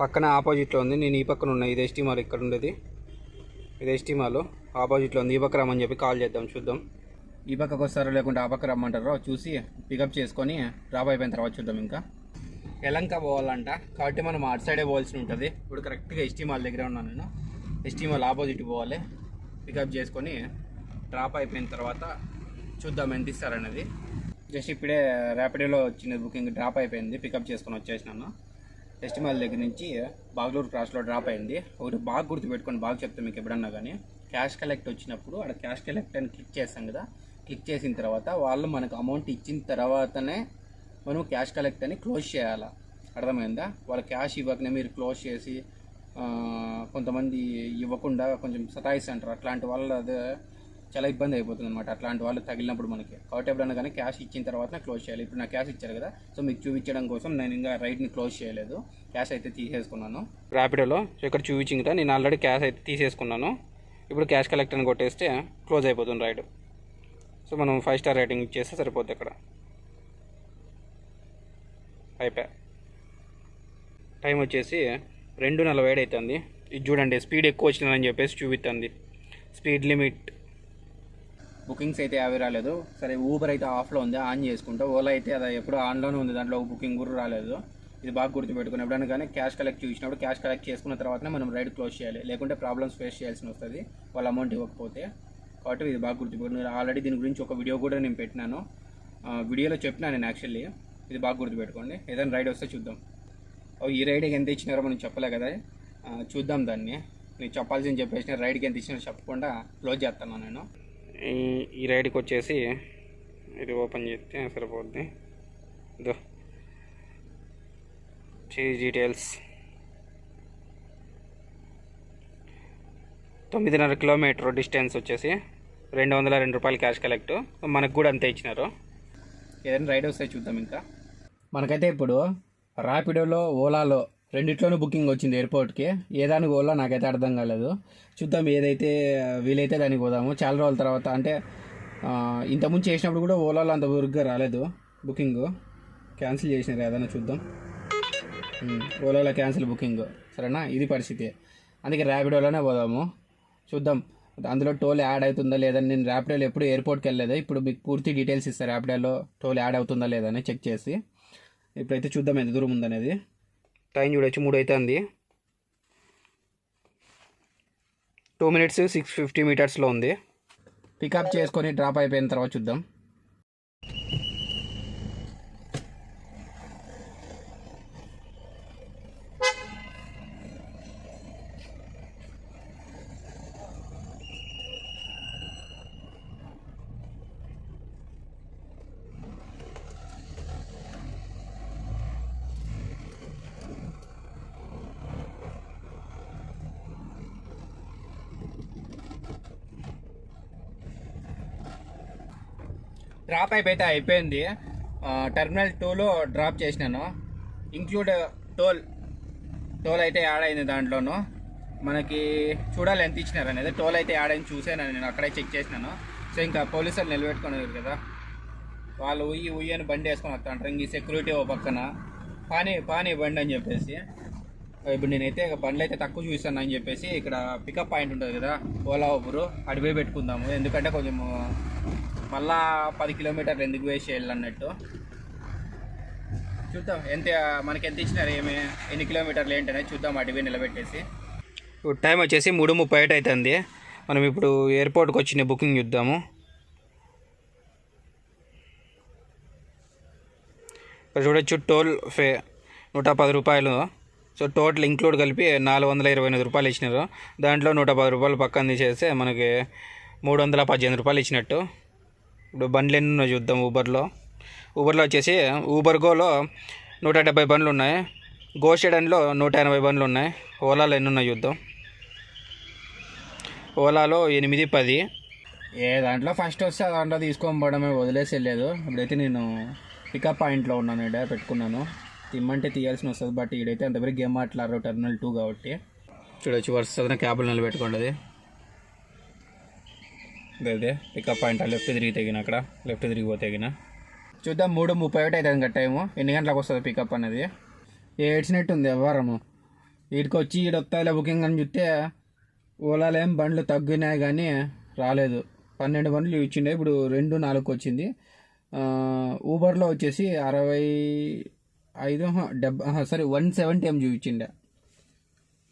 పక్కన ఆపోజిట్లో ఉంది. నేను ఈ పక్కన ఉన్నా. ఇది ఎస్టీ మాల్ ఇక్కడ ఉండేది. ఇది ఎస్టీ మాల్ ఆపోజిట్లో ఉంది. ఈ పక్క రమ్మని చెప్పి కాల్ చేద్దాం చూద్దాం. ఈ పక్కకు వస్తారో లేకుంటే ఆ పక్క రమ్మంటారో చూసి పికప్ చేసుకొని డ్రాప్ అయిపోయిన తర్వాత చూద్దాం ఇంకా. ఎలంక పోవాలంట. కాబట్టి మనం అటు సైడే పోవాల్సి ఉంటుంది. ఇప్పుడు కరెక్ట్గా ఎస్టీ మాల్ దగ్గర ఉన్నాను నేను. ఎస్టీ మాల్ ఆపోజిట్ పోవాలి. పికప్ చేసుకొని డ్రాప్ అయిపోయిన తర్వాత చూద్దాం ఎంత ఇస్తారనేది. జస్ట్ ఇప్పుడే ర్యాపిడోలో వచ్చిన బుకింగ్ డ్రాప్ అయిపోయింది. పికప్ చేసుకొని వచ్చేసినాను. ఎస్టీ మాల్ దగ్గర నుంచి బాగ్లూరు క్రాస్లో డ్రాప్ అయింది. ఒకటి బాగా గుర్తుపెట్టుకొని బాగా చెప్తాను మీకు ఎప్పుడన్నా కానీ. క్యాష్ కలెక్ట్ వచ్చినప్పుడు అక్కడ క్యాష్ కలెక్ట్ అని క్లిక్ చేస్తాం కదా. క్లిక్ చేసిన తర్వాత వాళ్ళు మనకు అమౌంట్ ఇచ్చిన తర్వాతనే మనం క్యాష్ కలెక్ట్ అని క్లోజ్ చేయాలా? అర్థమైందా? వాళ్ళ క్యాష్ ఇవ్వకనే మీరు క్లోజ్ చేసి కొంతమంది ఇవ్వకుండా కొంచెం సతాయిస్తుంటారు అట్లాంటి వాళ్ళ అదే చాలా ఇబ్బంది అయిపోతుంది అనమాట అట్లాంటి వాళ్ళు తగిలినప్పుడు మనకి. కాబట్టి ఎప్పుడైనా కానీ క్యాష్ ఇచ్చిన తర్వాత క్లోజ్ చేయాలి. ఇప్పుడు నా క్యాష్ ఇచ్చారు కదా సో మీకు చూపించడం కోసం నేను ఇంకా రైడ్ని క్లోజ్ చేయలేదు. క్యాష్ అయితే తీసేసుకున్నాను.
ర్యాపిడోలో ఇక్కడ చూపించింది నేను ఆల్రెడీ క్యాష్ అయితే తీసేసుకున్నాను. ఇప్పుడు క్యాష్ కలెక్ట్ అని కొట్టేస్తే క్లోజ్ అయిపోతుంది రైడ్ సో మనం ఫైవ్ స్టార్ రేటింగ్ ఇచ్చేస్తే సరిపోద్ది ఇక్కడ అయిపోయా. టైం వచ్చేసి రెండు నలభై ఏడు అవుతుంది ఇది చూడండి స్పీడ్ ఎక్కువ వచ్చిందని చెప్పేసి చూపిస్తుంది. Speed limit.
బుకింగ్స్ అయితే అవి రాలేదు. సరే ఊబర్ అయితే ఆఫ్లో ఉంది ఆన్ చేసుకుంటా. ఓలా అయితే అది ఎప్పుడు ఆన్లోనే ఉంది దాంట్లో బుకింగ్ కూడా రాలేదు. ఇది బాగా గుర్తుపెట్టుకుని ఎప్పుడైనా కానీ క్యాష్ కలెక్ట్ చూసినప్పుడు క్యాష్ కలెక్ట్ చేసుకున్న తర్వాతనే మనం రైడ్ క్లోజ్ చేయాలి. లేకుంటే ప్రాబ్లమ్స్ ఫేస్ చేయాల్సి వస్తుంది వాళ్ళ అమౌంట్ ఇవ్వకపోతే. కాబట్టి ఇది బాగా గుర్తుపెట్టుకుని ఆల్రెడీ దీని గురించి ఒక వీడియో కూడా నేను పెట్టినాను. వీడియోలో చెప్పినా నేను యాక్చువల్లీ. ఇది బాగా గుర్తుపెట్టుకోండి. ఏదైనా రైడ్ వస్తే చూద్దాం. ఈ రైడ్కి ఎంత ఇచ్చినారో మనం చెప్పలే కదా. చూద్దాం దాన్ని. నేను చెప్పాల్సింది చెప్పేసిన రైడ్కి ఎంత ఇచ్చినారో చెప్పకుండా క్లోజ్ చేస్తాను నేను.
ఈ ఈ రైడ్కి వచ్చేసి ఇది ఓపెన్ చేస్తే సరిపోద్ది. ఇదో. చీజ్ డీటెయిల్స్ తొమ్మిదిన్నర కిలోమీటర్ డిస్టెన్స్ వచ్చేసి రెండు వందల రెండు రూపాయలు క్యాష్ కలెక్ట్. మనకు కూడా అంతే ఇచ్చినారు.
ఏదైనా రైడ్ వస్తే చూద్దాం ఇంకా. మనకైతే ఇప్పుడు ర్యాపిడోలో ఓలాలో రెండిట్లోనూ బుకింగ్ వచ్చింది ఎయిర్పోర్ట్కి. ఏదానికి ఓలా నాకైతే అర్థం కాలేదు. చూద్దాం ఏదైతే వీలైతే దానికి పోదాము. చాలా రోజుల తర్వాత అంటే ఇంతకుముందు చేసినప్పుడు కూడా ఓలాలో అంత ఊరుగ్గా రాలేదు బుకింగ్. క్యాన్సిల్ చేసినారు ఏదైనా చూద్దాం. ఓలాలో క్యాన్సిల్ బుకింగ్. సరేనా? ఇది పరిస్థితి. అందుకే ర్యాపిడోలోనే పోదాము. చూద్దాం. అందులో టోల్ యాడ్ అవుతుందా లేదని నేను ర్యాపిడోలో ఎప్పుడు ఎయిర్పోర్ట్కి వెళ్ళలేదు? ఇప్పుడు మీకు పూర్తి డీటెయిల్స్ ఇస్తాను ర్యాపిడోలో టోల్ యాడ్ అవుతుందా లేదని చెక్ చేసి. ఇప్పుడైతే చూద్దాం ఎంత దూరం ఉందనేది.
టైం చూడొచ్చు మూడు అవుతుంది టూ మినిట్స్ సిక్స్ ఫిఫ్టీ మీటర్స్లో ఉంది.
పికప్ చేసుకొని డ్రాప్ అయిపోయిన తర్వాత చూద్దాం. డ్రాప్ అయిపోయితే అయిపోయింది. టెర్మినల్ టూలో డ్రాప్ చేసినాను. ఇంక్లూడ్ టోల్ టోల్ అయితే యాడ్ అయింది దాంట్లోనూ. మనకి చూడాలి ఎంత ఇచ్చినారు అనేది. టోల్ అయితే యాడ్ అయింది చూసాను నేను అక్కడే చెక్ చేసినాను. సో ఇంకా పోలీసులు నిలబెట్టుకున్నారు కదా. వాళ్ళు ఉయ్యి ఉయ్యి అని బండి వేసుకొని వస్తుంటారు. ఇంక ఈ సెక్యూరిటీ ఓ పక్కన. పానీ పానీ బండి అని చెప్పేసి. ఇప్పుడు నేనైతే బండ్లు అయితే తక్కువ చూస్తాను అని చెప్పేసి ఇక్కడ పికప్ పాయింట్ ఉంటుంది కదా ఓలా ఊబరు అడిపోయి పెట్టుకుందాము. ఎందుకంటే కొంచెం మళ్ళా పది కిలోమీటర్లు ఎందుకు వేసి అన్నట్టు. చూద్దాం. ఎంత మనకి ఎంత ఇచ్చినారు ఏమి ఎన్ని కిలోమీటర్లు ఏంటనేది చూద్దాం అడివి నిలబెట్టేసి.
ఇప్పుడు టైం వచ్చేసి మూడు ముప్పై ఒకటి అవుతుంది మనం ఇప్పుడు ఎయిర్పోర్ట్కి వచ్చిన బుకింగ్ చూద్దాము. ఇక్కడ చూడొచ్చు టోల్ ఫే నూట పది రూపాయలు. సో టోటల్ ఇంక్లూడ్ కలిపి నాలుగు వందల ఇరవై ఎనిమిది రూపాయలు ఇచ్చినారు. దాంట్లో నూట పది రూపాయలు పక్కన తీసేస్తే మనకి మూడు వందల పద్దెనిమిది రూపాయలు ఇచ్చినట్టు. ఇప్పుడు బండ్లు ఎన్ని ఉన్నాయి చూద్దాం ఊబర్లో. ఊబర్లో వచ్చేసి ఊబర్ గోలో నూట డెబ్బై బండ్లు ఉన్నాయి. గోషెడన్లో నూట ఎనభై బండ్లు ఉన్నాయి. ఓలాలో ఎన్ని ఉన్నాయి చూద్దాం. ఓలాలో ఎనిమిది పది.
ఏ దాంట్లో ఫస్ట్ వస్తే దాంట్లో తీసుకొని పోవడమే వదిలేసి వెళ్ళలేదు. ఇప్పుడైతే నేను పికప్ పాయింట్లో ఉన్నాను ఇక్కడ పెట్టుకున్నాను. తిమ్మంటే తీయాల్సిన వస్తుంది బట్ ఈడైతే అంతవరకు గేమ్ ఆటలారు టెర్మినల్ టూ కాబట్టి.
చూడొచ్చు వరుస క్యాబులు నిలబెట్టుకోండి
ఇదే పికప్ పాయింట్ లెఫ్ట్ తిరిగి తెగిన అక్కడ లెఫ్ట్ తిరిగిపోతే తెగిన. చూద్దాం మూడు ముప్పై ఒకటి అవుతుంది ఇంకా టైము ఎన్ని గంటలకు వస్తుంది పికప్ అనేది? ఏడ్చినట్టు ఉంది వ్యవహారము? వీడికి వచ్చి ఈడ వస్తాయిలే బుకింగ్ అని చూస్తే ఓలాలో ఏం బండ్లు తగ్గినాయి కానీ రాలేదు. పన్నెండు బండ్లు ఇచ్చిండే ఇప్పుడు రెండు నాలుగు వచ్చింది. ఊబర్లో వచ్చేసి అరవై ఐదు డెబ్బై సారీ వన్ సెవెంటీ ఏం చూపించిండే.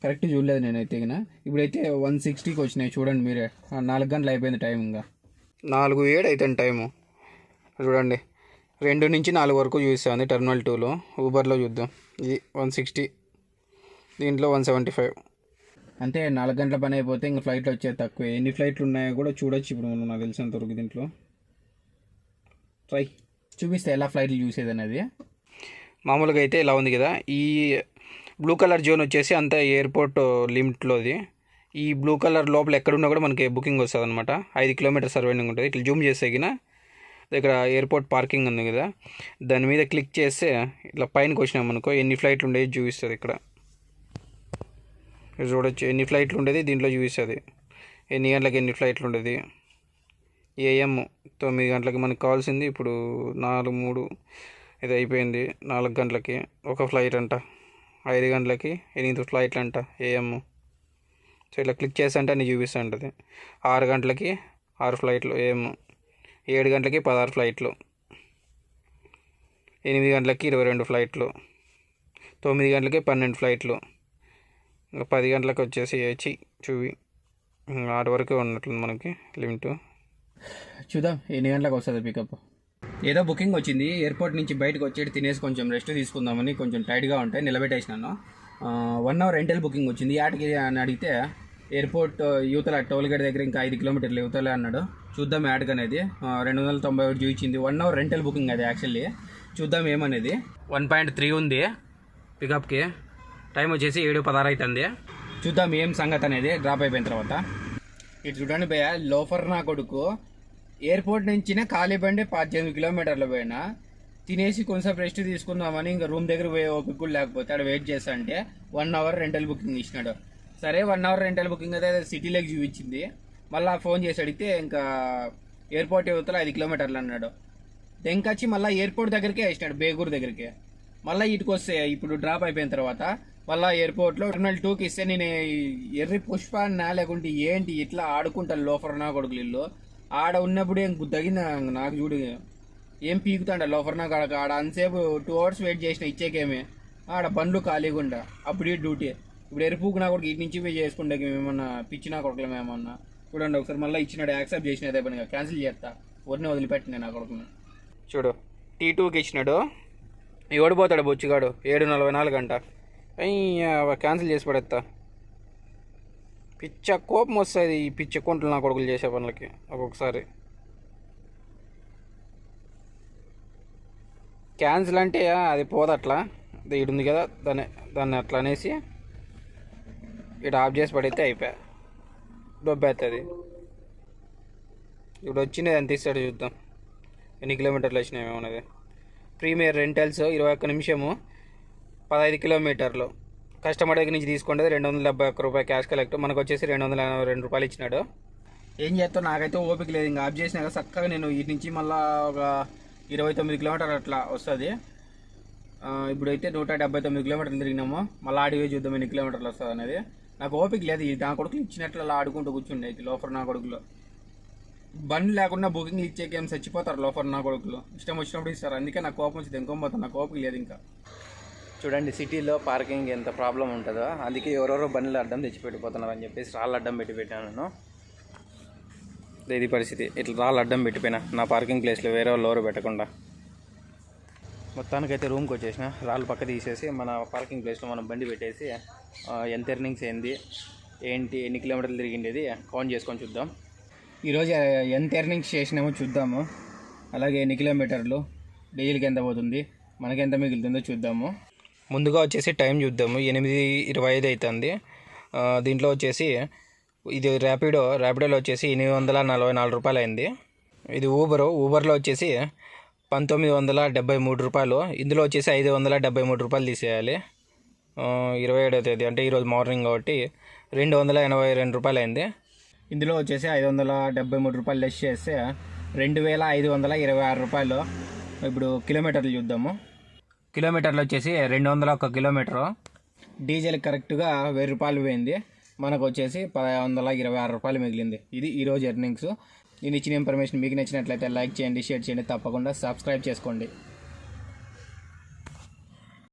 కరెక్ట్ చూడలేదు నేనైతే ఇక ఇప్పుడైతే వన్ సిక్స్టీకి వచ్చినాయి చూడండి మీరే. నాలుగు గంటలు అయిపోయింది టైం ఇంకా.
నాలుగు ఏడు అవుతుంది టైము చూడండి. రెండు నుంచి నాలుగు వరకు చూపిస్తుంది టెర్మినల్ టూలో ఊబర్లో చూద్దాం. ఇది వన్ సిక్స్టీ దీంట్లో వన్ సెవెంటీ ఫైవ్
అంతే నాలుగు గంటల పని అయిపోతే ఇంకా ఫ్లైట్లు వచ్చేది తక్కువ. ఎన్ని ఫ్లైట్లు ఉన్నాయో కూడా చూడొచ్చు ఇప్పుడు మనం నాకు తెలిసినంత వరకు దీంట్లో. ట్రై చూపిస్తే ఎలా ఫ్లైట్లు చూసేది అనేది.
మామూలుగా అయితే ఇలా ఉంది కదా. ఈ బ్లూ కలర్ జోన్ వచ్చేసి అంతా ఎయిర్పోర్ట్ లిమిట్లోది ఈ బ్లూ కలర్ లోపల ఎక్కడున్నా కూడా మనకి బుకింగ్ వస్తుంది అనమాట ఐదు కిలోమీటర్ సర్వైండింగ్ ఉంటుంది. ఇట్లా జూమ్ చేసేగిన ఇక్కడ ఎయిర్పోర్ట్ పార్కింగ్ ఉంది కదా. దాని మీద క్లిక్ చేస్తే ఇట్లా పైనకి వచ్చినాం అనుకో ఎన్ని ఫ్లైట్లు ఉండేవి చూపిస్తుంది ఇక్కడ. చూడొచ్చు. ఎన్ని ఫ్లైట్లు ఉండేది దీంట్లో చూపిస్తుంది. ఎన్ని గంటలకు ఎన్ని ఫ్లైట్లు ఉండేది. ఏఎం తొమ్మిది గంటలకు మనకు కావాల్సింది ఇప్పుడు నాలుగు మూడు ఇది అయిపోయింది నాలుగు గంటలకి ఒక ఫ్లైట్ అంట. ఐదు గంటలకి ఎనిమిది ఫ్లైట్లు అంట ఏఎం సో ఇట్లా క్లిక్ చేస్తే అంటే అన్ని చూపిస్తూ ఆరు గంటలకి ఆరు ఫ్లైట్లు ఏఎం ఏడు గంటలకి పదహారు ఫ్లైట్లు. ఎనిమిది గంటలకి ఇరవై రెండు ఫ్లైట్లు. తొమ్మిది గంటలకి పన్నెండు ఫ్లైట్లు. ఇంకా పది గంటలకు వచ్చేసి వచ్చి చూవి. ఆరు వరకు ఉన్నట్లు మనకి లిమిట్.
చూద్దాం ఎన్ని గంటలకు వస్తుంది పికప్. ఏదో బుకింగ్ వచ్చింది ఎయిర్పోర్ట్ నుంచి బయటకు వచ్చేటి తినేసి కొంచెం రెస్ట్ తీసుకుందామని కొంచెం టైట్గా ఉంటే నిలబెట్టేసినాను. వన్ అవర్ రెంటల్ బుకింగ్ వచ్చింది. యాటికి అని అడిగితే ఎయిర్పోర్ట్ యూతల టోల్ గేట్ దగ్గర ఇంకా ఐదు కిలోమీటర్లు యువతలే అన్నాడు. చూద్దాం యాడ్కి అనేది. రెండు వందల తొంభై ఒకటి చూపించింది. వన్ అవర్ రెంటల్ బుకింగ్ అది యాక్చువల్లీ చూద్దాం ఏమనేది. వన్ పాయింట్ త్రీ ఉంది పికప్కి టైం వచ్చేసి ఏడు పదహారు అవుతుంది చూద్దాం ఏం సంగతి అనేది డ్రాప్ అయిపోయిన తర్వాత. ఇటు చూడండి భయ్య లోఫర్ నా కొడుకు. ఎయిర్పోర్ట్ నుంచినే ఖాళీ బండి పద్దెనిమిది కిలోమీటర్లు పోయినా తినేసి కొంచెం రెస్ట్ తీసుకుందామని ఇంకా రూమ్ దగ్గర పోయే ఓపిక కూడా లేకపోతే అక్కడ వెయిట్ చేస్తా అంటే వన్ అవర్ రెంటల్ బుకింగ్ ఇచ్చినాడు. సరే వన్ అవర్ రెంటల్ బుకింగ్ అయితే సిటీలోకి చూపించింది. మళ్ళీ ఫోన్ చేసి అడిగితే ఇంకా ఎయిర్పోర్ట్ యువతల ఐదు కిలోమీటర్లు అన్నాడు. దెంకొచ్చి మళ్ళీ ఎయిర్పోర్ట్ దగ్గరికే వేసినాడు బేగూరు దగ్గరికి. మళ్ళీ ఇటుకు వస్తే ఇప్పుడు డ్రాప్ అయిపోయిన తర్వాత మళ్ళీ ఎయిర్పోర్ట్లో టర్మినల్ టూకి ఇస్తే నేను ఎర్రి పుష్ప నా లేకుంటే ఏంటి ఇట్లా ఆడుకుంటాను లోఫర్ నా కొడుకులు ఇల్లు. ఆడ ఉన్నప్పుడు ఏం తగింది నాకు చూడు. ఏం పీకుతాండ లోఫర్ నాకు ఆడ ఆడ అంతసేపు టూ అవర్స్ వెయిట్ చేసిన ఇచ్చేకేమే. ఆడ బండ్లు ఖాళీగా ఉండ అప్పుడు డ్యూటీ. ఇప్పుడు ఎరుపుకు నా కొడుకు ఇటు నుంచి పోయి చేసుకుంటే ఏమన్నా పిచ్చినా కొడుకులు ఏమన్నా. చూడండి ఒకసారి మళ్ళీ ఇచ్చినాడు యాక్సెప్ట్ చేసిన పని పనిగా. క్యాన్సిల్ చేస్తా. ఒరిని వదిలిపెట్టిన నా కొడుకుని.
చూడు టీ టూకి ఇచ్చినాడు. ఓడిపోతాడు బొచ్చుగాడు. ఏడు నలభై నాలుగు గంట అయ్యా క్యాన్సిల్ చేసి పడేస్తా పిచ్చ కోపం వస్తుంది ఈ పిచ్చ కొంటలు నా కొడుకులు చేసే పనులకి ఒక్కొక్కసారి. క్యాన్సిల్ అంటే అది పోదు అట్లా. ఇటు ఉంది కదా దాన్ని దాన్ని అట్లా అనేసి ఇటు ఆఫ్ చేసి పడితే అయిపోయా దొబ్బేస్తుంది ఇప్పుడు వచ్చినది ఎంత ఇస్తాడు చూద్దాం. ఎన్ని కిలోమీటర్లు వచ్చినాయి ఏమన్నది ప్రీమియర్ రెంటల్స్ ఇరవై ఒక్క నిమిషము పదహైదు కిలోమీటర్లు. కస్టమర్ దగ్గర నుంచి తీసుకుంటే రెండు వందల డెబ్బై ఒక్క రూపాయి క్యాష్ కలెక్ట్ మనకు వచ్చేసి రెండు వందల ఎనభై రెండు రూపాయలు ఇచ్చినాడు. ఏం చేస్తావు? నాకైతే ఓపిక లేదు. ఇంకా ఆఫ్ చేసినాక చక్కగా నేను ఇటు నుంచి మళ్ళీ ఒక ఇరవై తొమ్మిది కిలోమీటర్ అట్లా వస్తుంది. ఇప్పుడైతే నూట డెబ్బై తొమ్మిది కిలోమీటర్లు తిరిగినాము. మళ్ళీ ఆడివే చూద్దాం ఎన్ని కిలోమీటర్లు వస్తుంది అనేది. నాకు ఓపిక లేదు. ఇది నా కొడుకులు ఇచ్చినట్లు అలా ఆడుకుంటూ కూర్చుండే ఇది లోఫర్ నా కొడుకులో. బండి లేకుండా బుకింగ్ ఇచ్చే గేమ్ చచ్చిపోతారు లోఫర్ నా కొడుకులు? ఇష్టం వచ్చినప్పుడు ఇస్తారు. అందుకే నాకు కోపం వచ్చింది. ఇంకోపోతాను నాకు ఓపిక లేదు ఇంకా.
చూడండి సిటీలో పార్కింగ్ ఎంత ప్రాబ్లం ఉంటుందో అందుకే ఎవరెవరో బండ్లు అడ్డం తెచ్చిపెట్టిపోతున్నారు అని చెప్పేసి రాళ్ళు అడ్డం పెట్టి పెట్టాను నేను ఇది పరిస్థితి. ఇట్లా రాళ్ళు అడ్డం పెట్టిపోయినా నా పార్కింగ్ ప్లేస్లో వేరే వాళ్ళు ఎవరు పెట్టకుండా. మొత్తానికైతే రూమ్కి వచ్చేసిన రాళ్ళు పక్క తీసేసి మన పార్కింగ్ ప్లేస్లో మనం బండి పెట్టేసి ఎంత ఎర్నింగ్స్ ఏంది ఏంటి ఎన్ని కిలోమీటర్లు తిరిగిండేది కౌంట్ చేసుకొని చూద్దాం. ఈరోజు ఎంత ఎర్నింగ్స్ చేసినామో చూద్దాము. అలాగే ఎన్ని కిలోమీటర్లు డీజిల్కి ఎంత పోతుంది మనకి ఎంత మిగులుతుందో చూద్దాము. ముందుగా వచ్చేసి టైం చూద్దాము. ఎనిమిది ఇరవై ఐదు అవుతుంది దీంట్లో వచ్చేసి ఇది ర్యాపిడో ర్యాపిడోలో వచ్చేసి ఎనిమిది వందల నలభై నాలుగు రూపాయలు అయింది. ఇది ఊబరు. ఊబర్లో వచ్చేసి పంతొమ్మిది వందల డెబ్బై మూడు రూపాయలు. ఇందులో వచ్చేసి ఐదు వందల డెబ్బై మూడు రూపాయలు తీసేయాలి. ఇరవై ఏడో తేదీ అంటే ఈరోజు మార్నింగ్ కాబట్టి రెండు వందల ఎనభై రెండు రూపాయలు అయింది. ఇందులో వచ్చేసి ఐదు వందల డెబ్బై మూడు రూపాయలు లెస్ చేస్తే రెండు వేల ఐదు వందల ఇరవై ఆరు రూపాయలు. ఇప్పుడు కిలోమీటర్లు చూద్దాము. కిలోమీటర్లు వచ్చేసి రెండు వందల ఒక కిలోమీటరు. డీజిల్ కరెక్ట్గా వెయ్యి రూపాయలు పోయింది. మనకు వచ్చేసి పదహారు వందల ఇరవై ఆరు రూపాయలు మిగిలింది. ఇది ఈరోజు ఎర్నింగ్స్. నేను ఇచ్చిన ఇన్ఫర్మేషన్ మీకు నచ్చినట్లయితే లైక్ చేయండి షేర్ చేయండి తప్పకుండా సబ్స్క్రైబ్ చేసుకోండి.